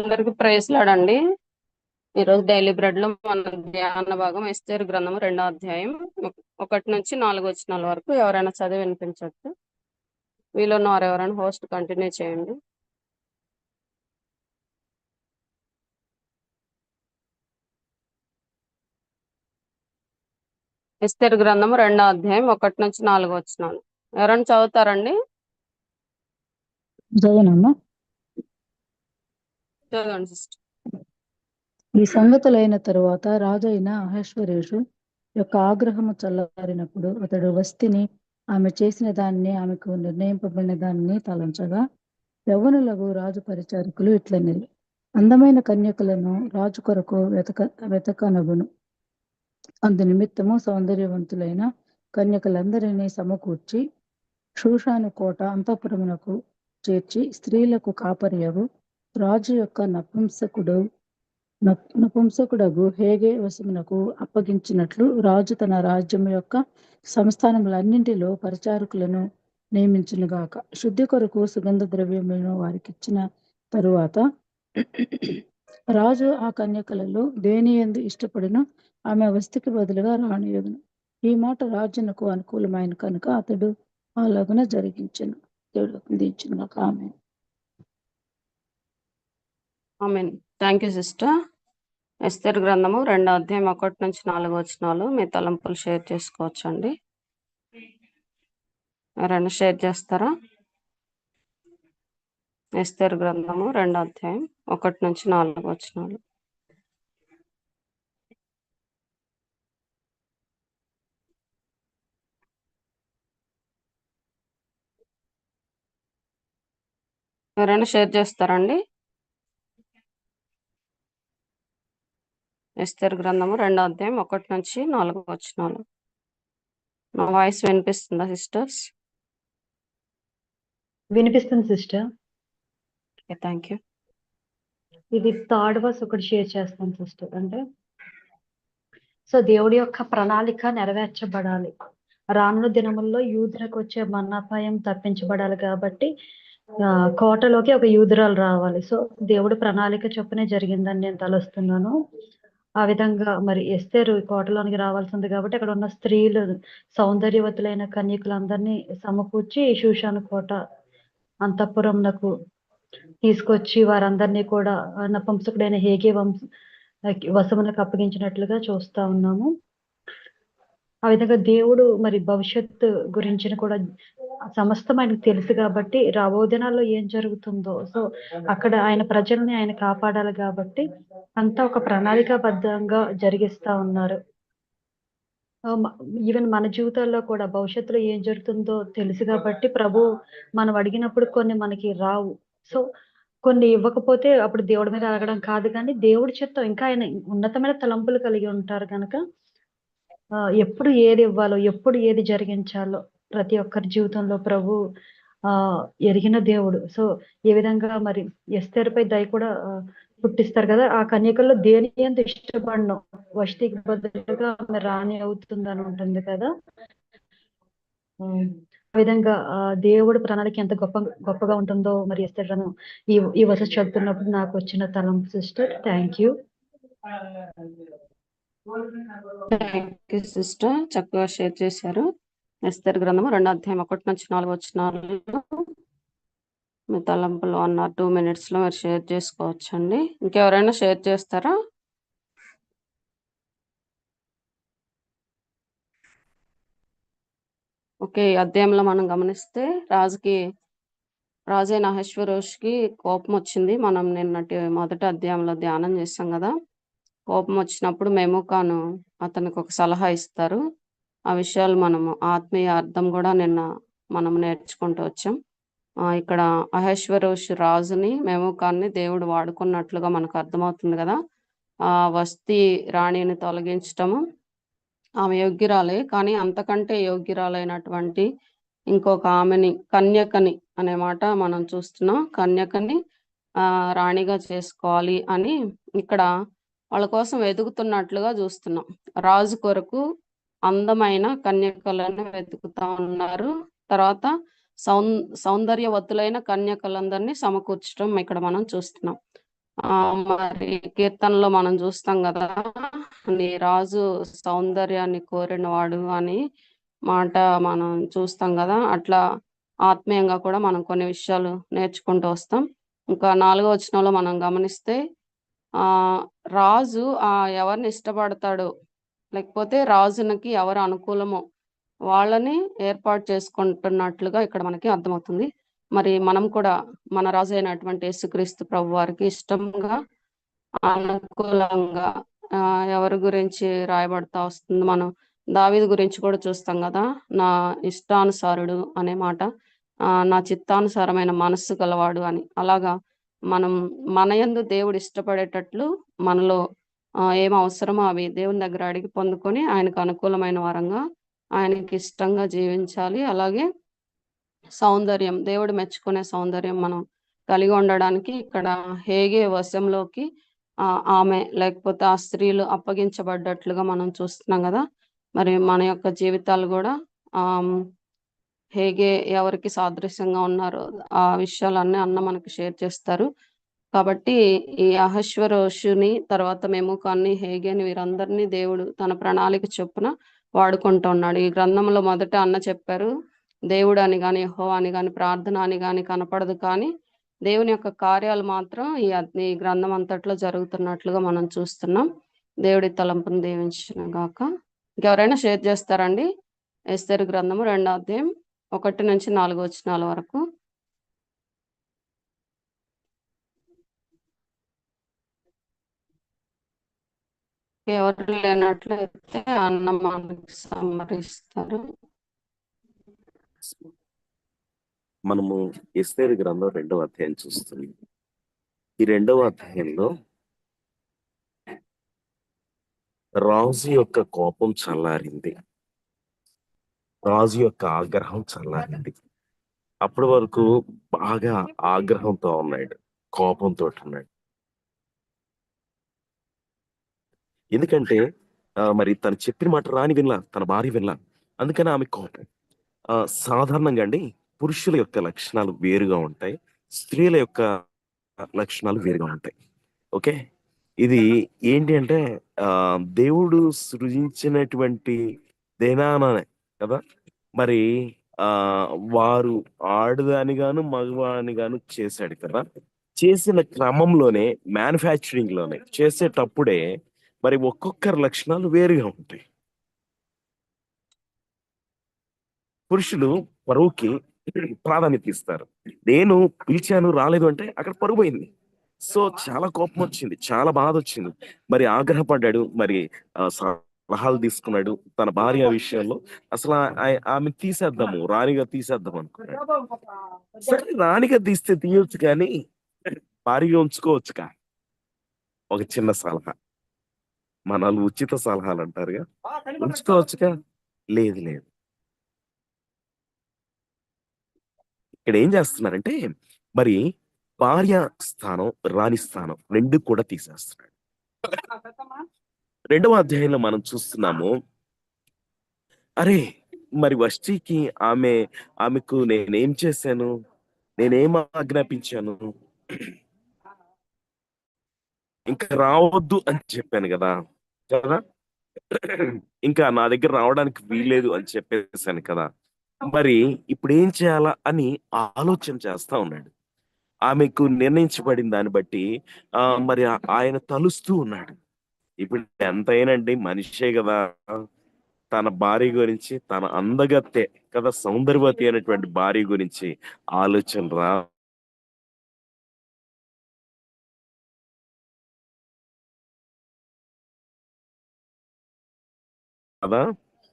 అందరికి ప్రైస్లాడండి ఈరోజు డైలీ బ్రెడ్లో మన ధ్యాన భాగం ఎస్టేర్ గ్రంథము రెండో అధ్యాయం. ఒకటి నుంచి నాలుగు వచ్చినాల వరకు ఎవరైనా చదివి వినిపించవచ్చు. వీళ్ళు ఉన్నారు ఎవరైనా హోస్ట్ కంటిన్యూ చేయండి. ఎస్టేర్ గ్రంథము రెండో అధ్యాయం ఒకటి నుంచి నాలుగు వచ్చినాలు ఎవరైనా చదువుతారండి? జగనమ్మ ఈ సంగతులైన తరువాత రాజైన అహేశ్వరేషు యొక్క ఆగ్రహము చల్లారినప్పుడు అతడు వస్తిని ఆమె చేసిన దాన్ని ఆమెకు నిర్ణయింపబడిన దాన్ని తలంచగా యవ్వనులకు రాజు పరిచారకులు ఇట్లనిరి అందమైన కన్యకులను రాజు కొరకు వెతక వెతకనగును. అందు నిమిత్తము సౌందర్యవంతులైన కన్యకలందరినీ సమకూర్చి షూషాను కోట అంతఃపురమునకు చేర్చి స్త్రీలకు కాపరియగు రాజు యొక్క నపుంసకుడు నపుంసకుడగు హేగే వశమునకు అప్పగించినట్లు రాజు తన రాజ్యం యొక్క సంస్థానములన్నింటిలో పరిచారకులను నియమించునుగాక శుద్ధి కొరకు సుగంధ ద్రవ్యములను వారికి ఇచ్చిన తరువాత రాజు ఆ కన్యకలలో దేని ఎందు ఇష్టపడిన? ఆమె వస్తికి బదులుగా రానియగును ఈ మాట రాజునకు అనుకూలమైన కనుక అతడు అలాగున జరిగించను. దేవుడు దించిన ఆమె amen thank you sister Esther గ్రంథము రెండో అధ్యాయం ఒకటి నుంచి నాలుగు వచ్చినాలు మీ తలంపులు షేర్ చేసుకోవచ్చండి. ఎవరైనా షేర్ చేస్తారా? ఎస్తేర్ గ్రంథము రెండో అధ్యాయం ఒకటి నుంచి నాలుగు వచ్చినాలు ఎవరైనా షేర్ చేస్తారండి ఎస్తేర్ గ్రంథము రెండో అధ్యాయం ఒకటి నుంచి నాలుగు వచనాలు. నా వాయిస్ వినిపిస్తుందా సిస్టర్స్? వినిపిస్తుంది సిస్టర్. ఓకే థ్యాంక్ యూ ఇది థర్డ్ వర్స్ ఒకటి షేర్ చేస్తాను సిస్టర్. అంటే సో దేవుడి యొక్క ప్రణాళిక నెరవేర్చబడాలి. రానున్న దినముల్లో యూదులకు వచ్చే మన్నాపాయం తప్పించబడాలి కాబట్టి కోటలోకి ఒక యూదురాలు రావాలి. సో దేవుడి ప్రణాళిక చొప్పునే జరిగిందని నేను తలుస్తున్నాను. ఆ విధంగా మరి ఎస్తేరు కోటలోనికి రావాల్సింది కాబట్టి అక్కడ ఉన్న స్త్రీలు సౌందర్యవతులైన కన్యకులందరినీ సమకూర్చి శూషాను కోట అంతఃపురంనకు తీసుకొచ్చి వారందరినీ కూడా నపంసకుడైన హేగే వంశ వశమునకు అప్పగించినట్లుగా చూస్తా ఉన్నాము. ఆ విధంగా దేవుడు మరి భవిష్యత్తు గురించిన కూడా సమస్తం ఆయనకు తెలుసు కాబట్టి రాబో దినాల్లో ఏం జరుగుతుందో. సో అక్కడ ఆయన ప్రజల్ని ఆయన కాపాడాలి కాబట్టి అంతా ఒక ప్రణాళికాబద్ధంగా జరిగిస్తా ఉన్నారు. ఈవెన్ మన జీవితాల్లో కూడా భవిష్యత్తులో ఏం జరుగుతుందో తెలుసు కాబట్టి ప్రభు మనం అడిగినప్పుడు కొన్ని మనకి రావు. సో కొన్ని ఇవ్వకపోతే అప్పుడు దేవుడి మీద అడగడం కాదు కానీ దేవుడి చిత్తం ఇంకా ఆయన ఉన్నతమైన తలంపులు కలిగి ఉంటారు కనుక ఎప్పుడు ఏది ఇవ్వాలో ఎప్పుడు ఏది జరిగించాలో ప్రతి ఒక్కరి జీవితంలో ప్రభు ఆ ఎరిగిన దేవుడు. సో ఏ విధంగా మరి ఎస్తేరుపై దయ కూడా పుట్టిస్తారు కదా ఆ కన్యకల్లో దేని ఎంత ఇష్టపడను? వష్టికి బదులుగా ఆమె రాణి అవుతుంది అని ఉంటుంది కదా. ఆ విధంగా ఆ దేవుడు ప్రణాళిక ఎంత గొప్ప గొప్పగా ఉంటుందో మరి ఎస్తేరు ఈ ఈ వస చదువుతున్నప్పుడు నాకు వచ్చిన తలం sister thank you. Thank you sister చక్కగా షేర్ చేశారు. ఎస్తర్ గ్రంథము రెండో అధ్యాయం ఒకటి నుంచి నాలుగు వచనాలు. మీ తలంపులు వన్ టూ మినిట్స్లో మీరు షేర్ చేసుకోవచ్చండి. ఇంకెవరైనా షేర్ చేస్తారా? ఓకే అధ్యాయంలో మనం గమనిస్తే రాజుకి రాజైన అహశ్వరోష్కి కోపం వచ్చింది. మనం నిన్నటి మొదటి అధ్యాయంలో ధ్యానం చేస్తాం కదా. కోపం వచ్చినప్పుడు మెమోకాను అతనికి ఒక సలహా ఇస్తారు. ఆ విషయాలు మనము ఆత్మీయ అర్థం కూడా నిన్న మనం నేర్చుకుంటూ వచ్చాం. ఆ, ఇక్కడ అహేశ్వరోష్ రాజుని మెమోకాన్ని దేవుడు వాడుకున్నట్లుగా మనకు అర్థమవుతుంది కదా. ఆ వస్తీ రాణిని తొలగించటము ఆమె యోగ్యురాలే కానీ అంతకంటే యోగ్యురాలైనటువంటి ఇంకొక ఆమెని కన్యకని అనే మాట మనం చూస్తున్నాం. కన్యకని ఆ రాణిగా చేసుకోవాలి అని ఇక్కడ వాళ్ళ కోసం వెతుకుతున్నట్లుగా చూస్తున్నాం. రాజు కొరకు అందమైన కన్యకలను వెతుకుతా ఉన్నారు. తర్వాత సౌం సౌందర్యవతులైన కన్యకలందరినీ సమకూర్చడం ఇక్కడ మనం చూస్తున్నాం. ఆ మరి కీర్తనలో మనం చూస్తాం కదా నీ రాజు సౌందర్యాన్ని కోరినవాడు అని మాట మనం చూస్తాం కదా అట్లా ఆత్మీయంగా కూడా మనం కొన్ని విషయాలు నేర్చుకుంటూ వస్తాం. ఇంకా నాలుగో వచనంలో మనం గమనిస్తే ఆ రాజు ఆ ఎవరిని ఇష్టపడతాడో లేకపోతే రాజునికి ఎవరు అనుకూలమో వాళ్ళని ఏర్పాటు చేసుకుంటున్నట్లుగా ఇక్కడ మనకి అర్థమవుతుంది. మరి మనం కూడా మన రాజు అయినటువంటి యేసుక్రీస్తు ప్రభు వారికి ఇష్టంగా అనుకూలంగా ఆ, ఎవరి గురించి రాయబడతా వస్తుంది? మనం దావీది గురించి కూడా చూస్తాం కదా నా ఇష్టానుసారుడు అనే మాట ఆ, నా చిత్తానుసారమైన మనస్సు గలవాడు అని. అలాగా మనం మన యందు దేవుడు ఇష్టపడేటట్లు మనలో ఏం అవసరమో అవి దేవుని దగ్గర అడిగి పొందుకొని ఆయనకు అనుకూలమైన వరంగా ఆయనకి ఇష్టంగా జీవించాలి. అలాగే సౌందర్యం దేవుడు మెచ్చుకునే సౌందర్యం మనం కలిగి ఉండడానికి ఇక్కడ హేగే వశంలోకి ఆ, ఆమె లేకపోతే ఆ స్త్రీలు అప్పగించబడ్డట్లుగా మనం చూస్తున్నాం కదా. మరి మన యొక్క జీవితాలు కూడా ఆ హేగే ఎవరికి సాదృశ్యంగా ఉన్నారో ఆ విషయాలన్నీ అన్న మనకి షేర్ చేస్తారు. కాబట్టి ఈ అహశ్వరోషుని తర్వాత మెముకాన్ని హేగేని వీరందరినీ దేవుడు తన ప్రణాళిక చొప్పున వాడుకుంటూ ఉన్నాడు. ఈ గ్రంథంలో మొదట అన్న చెప్పారు దేవుడు అని కానీ యెహోవా అని కానీ ప్రార్థన అని కానీ కనపడదు కానీ దేవుని యొక్క కార్యాలు మాత్రం ఈ ఈ గ్రంథం అంతట్లో జరుగుతున్నట్లుగా మనం చూస్తున్నాం. దేవుడి తలంపును దీవించిన గాక. ఇంకెవరైనా షేర్ చేస్తారండి? ఎస్తేరు గ్రంథము రెండో అధ్యాయం. ఒకటి నుంచి నాలుగు వచనాల వరకు. ఎవరు లేనట్లయితే అన్నమానికి మనకి సంహరిస్తారు. మనము ఎస్తేరు గ్రంథం రెండవ అధ్యాయం చూస్తున్నాం ఈ రెండవ అధ్యాయంలో రాజు యొక్క కోపం చల్లారింది. రాజు యొక్క ఆగ్రహం చల్లారింది. అప్పటి వరకు బాగా ఆగ్రహంతో ఉన్నాడు కోపంతో ఉన్నాడు. ఎందుకంటే మరి తను చెప్పిన మాట రాని వినలా తన భార్య వినలా. అందుకని ఆమె కోపం. ఆ, సాధారణంగా అండి పురుషుల యొక్క లక్షణాలు వేరుగా ఉంటాయి స్త్రీల యొక్క లక్షణాలు వేరుగా ఉంటాయి. ఓకే? ఇది ఏంటి అంటే ఆ దేవుడు సృజించినటువంటి దేనానే కదా? మరి ఆ వారు ఆడదాని గాను మగవాని గాను చేశాడు కదా! చేసిన క్రమంలోనే మ్యానుఫ్యాక్చరింగ్లోనే చేసేటప్పుడే మరి ఒక్కొక్కరి లక్షణాలు వేరుగా ఉంటాయి. పురుషులు పరువుకి ప్రాధాన్యత ఇస్తారు. నేను పిలిచాను రాలేదు అంటే అక్కడ పరువు పోయింది. సో చాలా కోపం వచ్చింది చాలా బాధ వచ్చింది. మరి ఆగ్రహపడ్డాడు మరి సలహాలు తీసుకున్నాడు తన భార్య విషయంలో. అసలు ఆమె తీసేద్దాము రాణిగా తీసేద్దాం అనుకున్నాడు. సరే రాణిగా తీస్తే తీయొచ్చు కానీ భార్యగా ఉంచుకోవచ్చుగా ఒక చిన్న సలహా. మన ఉచిత సలహాలు అంటారుగా. ఉంచుకోవచ్చుగా లేదు లేదు. ఇక్కడ ఏం చేస్తున్నారంటే మరి భార్య స్థానం రాణి స్థానం రెండు కూడా తీసేస్తున్నాడు. రెండవ అధ్యాయంలో మనం చూస్తున్నాము అరే మరి వష్టికి ఆమె ఆమెకు నేనేం చేశాను? నేనేం ఆజ్ఞాపించాను? ఇంకా రావద్దు అని చెప్పాను కదా కదా? ఇంకా నా దగ్గర రావడానికి వీలేదు అని చెప్పేశాను కదా. మరి ఇప్పుడు ఏం చేయాలా అని ఆలోచన చేస్తా ఉన్నాడు. ఆమెకు నిర్ణయించబడిన దాన్ని బట్టి ఆ మరి ఆయన తలుస్తూ ఉన్నాడు. ఇప్పుడు ఎంతైనండి మనిషే కదా. తన భార్య గురించి తన అందగత్తె కదా సౌందర్యవతి అయినటువంటి భార్య గురించి ఆలోచన రా. కదా?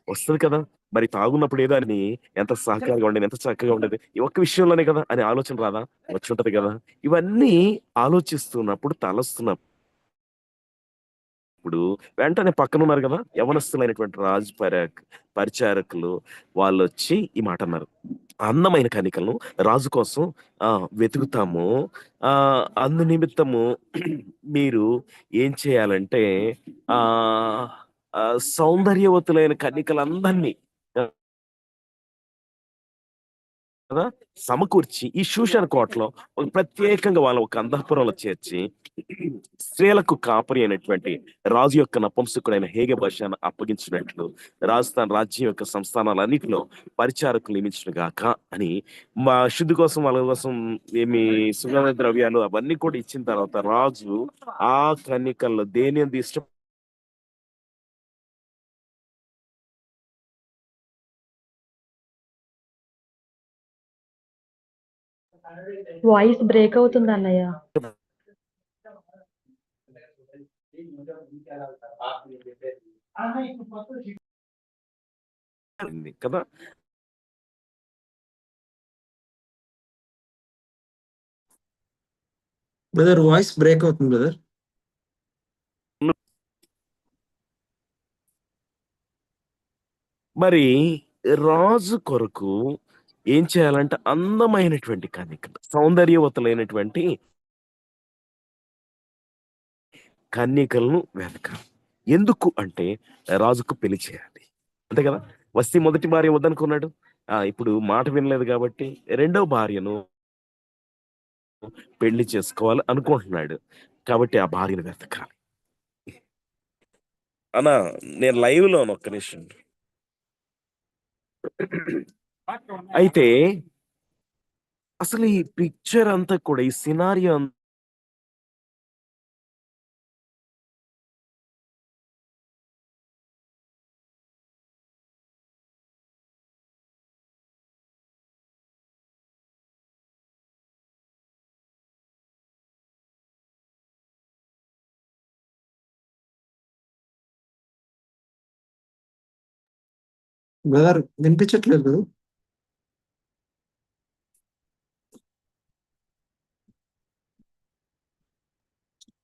వస్తుంది కదా. మరి తాగున్నప్పుడు ఏదో అని ఎంత సహకారంగా ఉండేది ఎంత చక్కగా ఉండేది? ఈ ఒక్క విషయంలోనే కదా అని ఆలోచన రాదా? వచ్చి ఉంటది కదా. ఇవన్నీ ఆలోచిస్తున్నప్పుడు తలస్తున్నప్పుడు వెంటనే పక్కన ఉన్నారు కదా యవనస్తులైనటువంటి రాజు పరాక్ పరిచారకులు వాళ్ళు వచ్చి ఈ మాట అన్నారు. అందమైన కనికలను రాజు కోసం ఆ వెతుకుతాము. ఆ అందు నిమిత్తము మీరు ఏం చేయాలంటే ఆ ఆ, సౌందర్యవతులైన కన్నికలందరినీ కదా? సమకూర్చి ఈ శూషన్ కోటలో ఒక ప్రత్యేకంగా వాళ్ళ ఒక అంతఃపురంలో చేర్చి స్త్రీలకు కాపరి అయినటువంటి రాజు యొక్క నపంసకుడైన హేగ భాషను అప్పగించినట్లు రాజస్థాన్ రాజ్యం యొక్క సంస్థానాలన్నిటిలో పరిచారకులు నియమించిన గాక అని మా శుద్ధి కోసం వాళ్ళ కోసం ఏమి సుగంధ ద్రవ్యాలు అవన్నీ కూడా ఇచ్చిన తర్వాత రాజు ఆ కన్నికల్లో దేని ఇష్టం వాయిస్ బ్రేక్ అవుతుంది అన్నయ్య. కదా? బ్రదర్ వాయిస్ బ్రేక్ అవుతుంది బ్రదర్ మరి రాజు కొరకు ఏం చేయాలంటే అందమైనటువంటి కన్నికలు సౌందర్యవతులైనటువంటి కన్యకలను వెతకాలి ఎందుకు అంటే రాజుకు పెళ్ళి చేయాలి. అంతే కదా? వస్తే మొదటి భార్య వద్దనుకున్నాడు. ఆ ఇప్పుడు మాట వినలేదు కాబట్టి రెండో భార్యను పెళ్ళి చేసుకోవాలి అనుకుంటున్నాడు. కాబట్టి ఆ భార్యను వెతకాలి. అన్నా నేను లైవ్లో ఒక్క నిమిషం అయితే అసలు ఈ పిక్చర్ అంతా కూడా ఈ సినారియో బ్రదర్ వినిపించట్లేదు.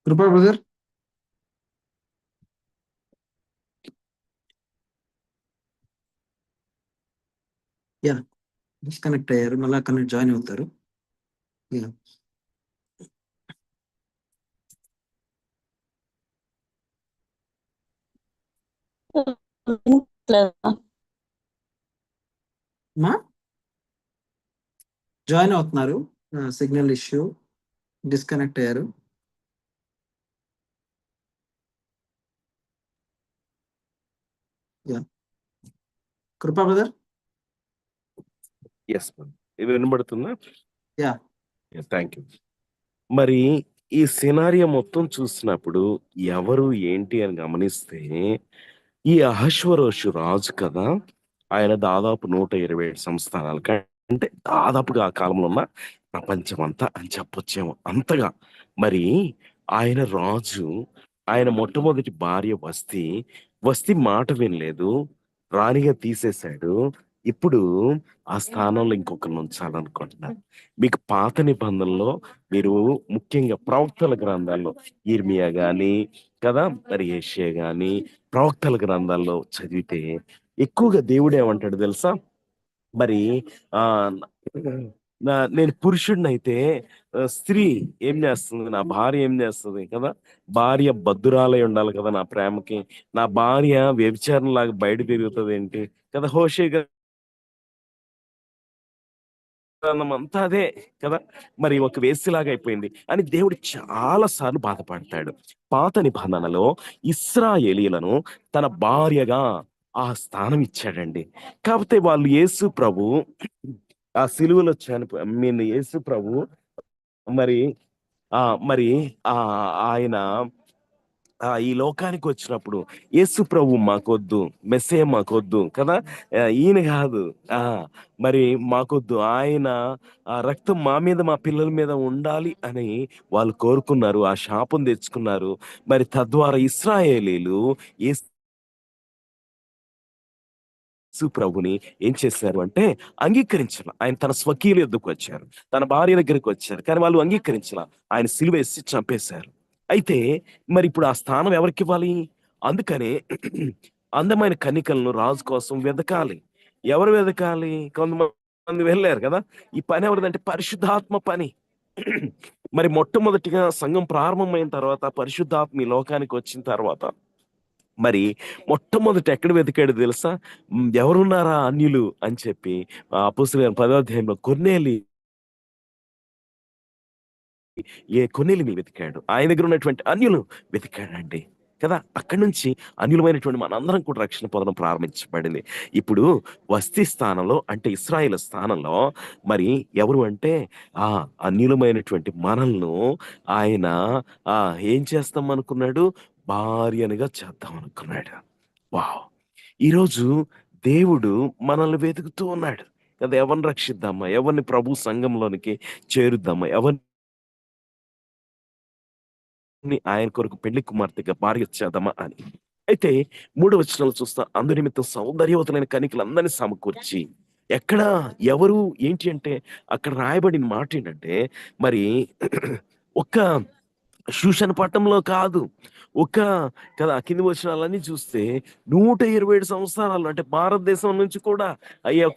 కృపా బ్రదర్ యా డిస్కనెక్ట్ అయ్యారు మళ్ళీ కనెక్ట్ జాయిన్ అవుతారు. యా మా? జాయిన్ అవుతున్నారు. సిగ్నల్ ఇష్యూ డిస్కనెక్ట్ అయ్యారు. కృపా బ్రదర్? ఎస్ ఇది వినబడుతుందా? Yeah. థ్యాంక్ యూ మరి ఈ సినారియో మొత్తం చూసినప్పుడు ఎవరు ఏంటి అని గమనిస్తే ఈ అహశ్వరోషు రాజు కదా ఆయన దాదాపు నూట ఇరవై ఏడు సంస్థానాలు అంటే దాదాపుగా ఆ కాలంలో ఉన్న ప్రపంచం అంతా అని చెప్పొచ్చేమో అంతగా. మరి ఆయన రాజు ఆయన మొట్టమొదటి భార్య వస్తి వస్తి మాట వినలేదు రాణిగా తీసేశాడు. ఇప్పుడు ఆ స్థానంలో ఇంకొకరిని ఉంచాలనుకుంటున్నారు. మీకు పాత నిబంధనలో మీరు ముఖ్యంగా ప్రవక్తల గ్రంథాల్లో ఇర్మియా గాని కదా మరి ఏషియా గాని ప్రవక్తల గ్రంథాల్లో చదివితే ఎక్కువగా దేవుడు ఏమంటాడు తెలుసా? మరి ఆ నా నేను పురుషుడిని అయితే స్త్రీ ఏం చేస్తుంది? నా భార్య ఏం చేస్తుంది కదా? భార్య భద్రాలై ఉండాలి కదా నా ప్రేమకి. నా భార్య వ్యభిచారం లాగా బయట తిరుగుతుంది ఏంటి? కదా హోషే అంతా అదే కదా? మరి ఒక వేసిలాగా అయిపోయింది. అని దేవుడు చాలా సార్లు బాధపడతాడు. పాత నిబంధనలో ఇస్రాయేలీలను తన భార్యగా ఆ స్థానం ఇచ్చాడండి. కాకపోతే వాళ్ళు యేసు ప్రభు ఆ సిలువలో చనిపో మీన్ యేసు ప్రభు మరి ఆ మరి ఆ ఆయన ఈ లోకానికి వచ్చినప్పుడు యేసు ప్రభు మాకొద్దు మెస్సే మాకొద్దు కదా? ఈయన కాదు. ఆ మరి మాకొద్దు. ఆయన ఆ రక్తం మా మీద మా పిల్లల మీద ఉండాలి అని వాళ్ళు కోరుకున్నారు ఆ శాపం తెచ్చుకున్నారు. మరి తద్వారా ఇస్రాయేలీలు యేసు ప్రభుని ఏం చేశారు అంటే అంగీకరించాల ఆయన తన స్వకీయుల ఎద్దుకు వచ్చారు. తన భార్య దగ్గరికి వచ్చారు. కానీ వాళ్ళు అంగీకరించాల. ఆయన సిలువేసి చంపేశారు. అయితే మరి ఇప్పుడు ఆ స్థానం ఎవరికి ఇవ్వాలి? అందుకనే అందమైన కన్నికలను రాజు కోసం వెతకాలి ఎవరు వెతకాలి కొంతమంది వెళ్ళారు కదా. ఈ పని ఎవరిదంటే పరిశుద్ధాత్మ పని. మరి మొట్టమొదటిగా సంఘం ప్రారంభమైన తర్వాత పరిశుద్ధాత్మ ఈ లోకానికి వచ్చిన తర్వాత మరి మొట్టమొదట ఎక్కడ వెతికాడు తెలుసా? ఎవరున్నారా అన్యులు? అని చెప్పి ఆ పుస్తకం పదాధ్యాయంలో కొన్నేలి ఏ కొన్నేలిని వెతికాడు. ఆయన దగ్గర ఉన్నటువంటి అన్యులు వెతికాడండి. కదా? అక్కడి నుంచి అన్యులమైనటువంటి మనందరం కూడా రక్షణ పొందడం ప్రారంభించబడింది. ఇప్పుడు వస్తీ స్థానంలో అంటే ఇస్రాయిల్ స్థానంలో మరి ఎవరు అంటే ఆ అన్యులమైనటువంటి మనల్ని ఆయన ఆ ఏం చేస్తాం అనుకున్నాడు? భార్యనుగా చేద్దాం అనుకున్నాడు. వావ్. ఈరోజు దేవుడు మనల్ని వెతుకుతూ ఉన్నాడు. కదా ఎవరిని రక్షిద్దామా? ఎవరిని ప్రభు సంఘంలోనికి చేరుద్దామా? ఎవరిని ఆయన కొరకు పెళ్ళి కుమార్తెగా భార్య చేద్దామా అని. అయితే మూడు వచనాలు చూస్తా. అందు నిమిత్తం సౌందర్యవతులైన కనికలందరినీ సమకూర్చి ఎక్కడ ఎవరు ఏంటి అంటే అక్కడ రాయబడిన మాట ఏంటంటే మరి ఒక్క శూషన్ పట్టంలో కాదు. ఒక కదా కింది వచనాలన్నీ చూస్తే నూట ఇరవై ఏడు సంవత్సరాలు అంటే భారతదేశం నుంచి కూడా అయ్యా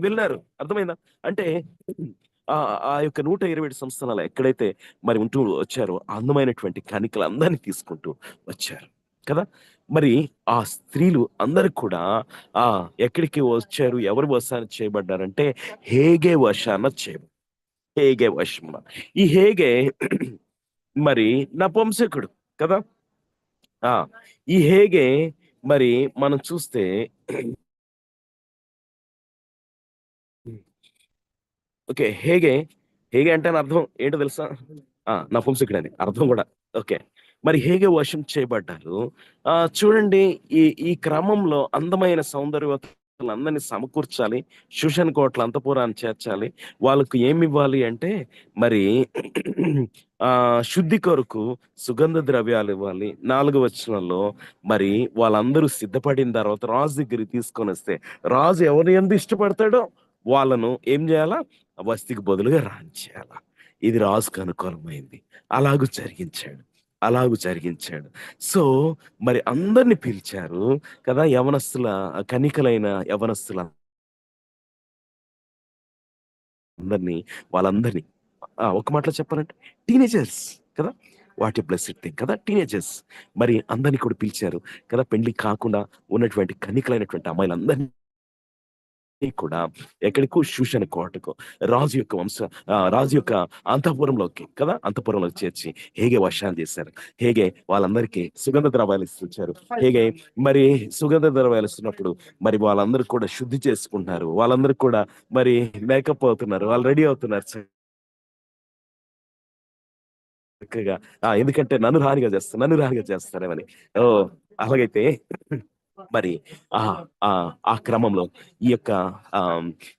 వెళ్ళారు. అర్థమైందా? అంటే ఆ ఆ యొక్క నూట ఇరవై ఏడు సంస్థల ఎక్కడైతే మరి ఉంటూ వచ్చారో అందమైనటువంటి కణికలు అందరినీ తీసుకుంటూ వచ్చారు. కదా? మరి ఆ స్త్రీలు అందరు కూడా ఆ ఎక్కడికి వచ్చారు? ఎవరు వశాన చేయబడ్డారంటే హేగే వశాన చేయబడ్డారు. హేగే వశమున ఈ హేగే మరి నపుంసకుడు కదా? ఆ ఈ హేగే మరి మనం చూస్తే ఓకే హేగే హేగే అంటే అర్థం ఏంటో తెలుసా? ఆ నపుంసకుడు అని అర్థం కూడా. ఓకే మరి హేగే వశం చేయబడ్డారు. ఆ చూడండి ఈ ఈ క్రమంలో అందమైన అందరినీ సమకూర్చాలి శుషన్ కోట్ల అంతపురాన్ని చేర్చాలి. వాళ్ళకు ఏమి ఇవ్వాలి అంటే మరి ఆ శుద్ధి కొరకు సుగంధ ద్రవ్యాలు ఇవ్వాలి. నాలుగు వచనంలో మరి వాళ్ళందరూ సిద్ధపడిన తర్వాత రాజు దగ్గర తీసుకొని వస్తే రాజు ఎవరిని ఎంత ఇష్టపడతాడో వాళ్ళను ఏం చేయాలా? వస్తికి బదులుగా రాంచేయాల ఇది రాజుకు అనుకూలమైంది. అలాగూ జరిగించాడు. అలాగూ జరిగించాడు. సో మరి అందరిని పిలిచారు కదా యవనస్తుల కనికలైన యవనస్తుల అందరినీ వాళ్ళందరినీ. ఆ, ఒక మాటలో చెప్పాలంటే టీనేజర్స్ కదా వాటి బ్లెస్డ్ థింగ్ కదా టీనేజర్స్. మరి అందరినీ కూడా పిలిచారు కదా పెళ్ళి కాకుండా ఉన్నటువంటి కనికలైనటువంటి అమ్మాయిలందరినీ కూడా ఎక్కడికో శూషణ కోటకు రాజు యొక్క వంశ ఆ, రాజు యొక్క అంతఃపురంలోకి కదా? అంతఃపురంలోకి చేర్చి హేగే వర్షాలు చేశారు హేగే వాళ్ళందరికీ సుగంధ ద్రవ్యాలు ఇస్తుంచారు. హేగే మరి సుగంధ ద్రవ్యాలు ఇస్తున్నప్పుడు మరి వాళ్ళందరూ కూడా శుద్ధి చేసుకుంటున్నారు. వాళ్ళందరూ కూడా మరి మేకప్ అవుతున్నారు. వాళ్ళు రెడీ అవుతున్నారు. చక్కగా ఎందుకంటే నన్ను రానిగా చేస్తారు నన్ను రానిగా చేస్తారేమని. ఓ అలాగైతే మరి ఆ ఆ. ఆ క్రమంలో ఈ యొక్క ఆ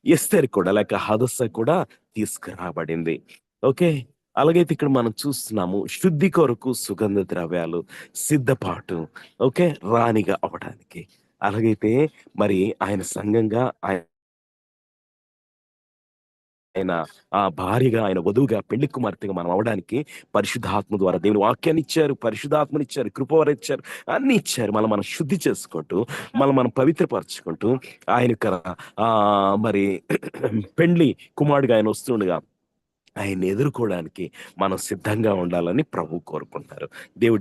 ఎస్తేర్ కూడా లేక హదస్స కూడా తీసుకురాబడింది. ఓకే? అలాగైతే ఇక్కడ మనం చూస్తున్నాము శుద్ధి కొరకు సుగంధ ద్రవ్యాలు సిద్ధపాటు ఓకే? రాణిగా అవడానికి. అలాగైతే మరి ఆయన సంఘంగా ఆయన ఆయన ఆ భార్యగా ఆయన వధువుగా పెళ్ళి కుమార్తెగా మనం అవడానికి పరిశుద్ధాత్మ ద్వారా దేవుని వాక్యాన్ని ఇచ్చారు పరిశుద్ధాత్మని ఇచ్చారు కృపవర ఇచ్చారు అన్ని ఇచ్చారు. మనం మనం శుద్ధి చేసుకుంటూ మనం మనం పవిత్రపరచుకుంటూ ఆయన యొక్క ఆ మరి పెండ్లి కుమారుడిగా ఆయన వస్తుండగా ఆయన ఎదుర్కోవడానికి మనం సిద్ధంగా ఉండాలని ప్రభు కోరుకుంటారు దేవుడు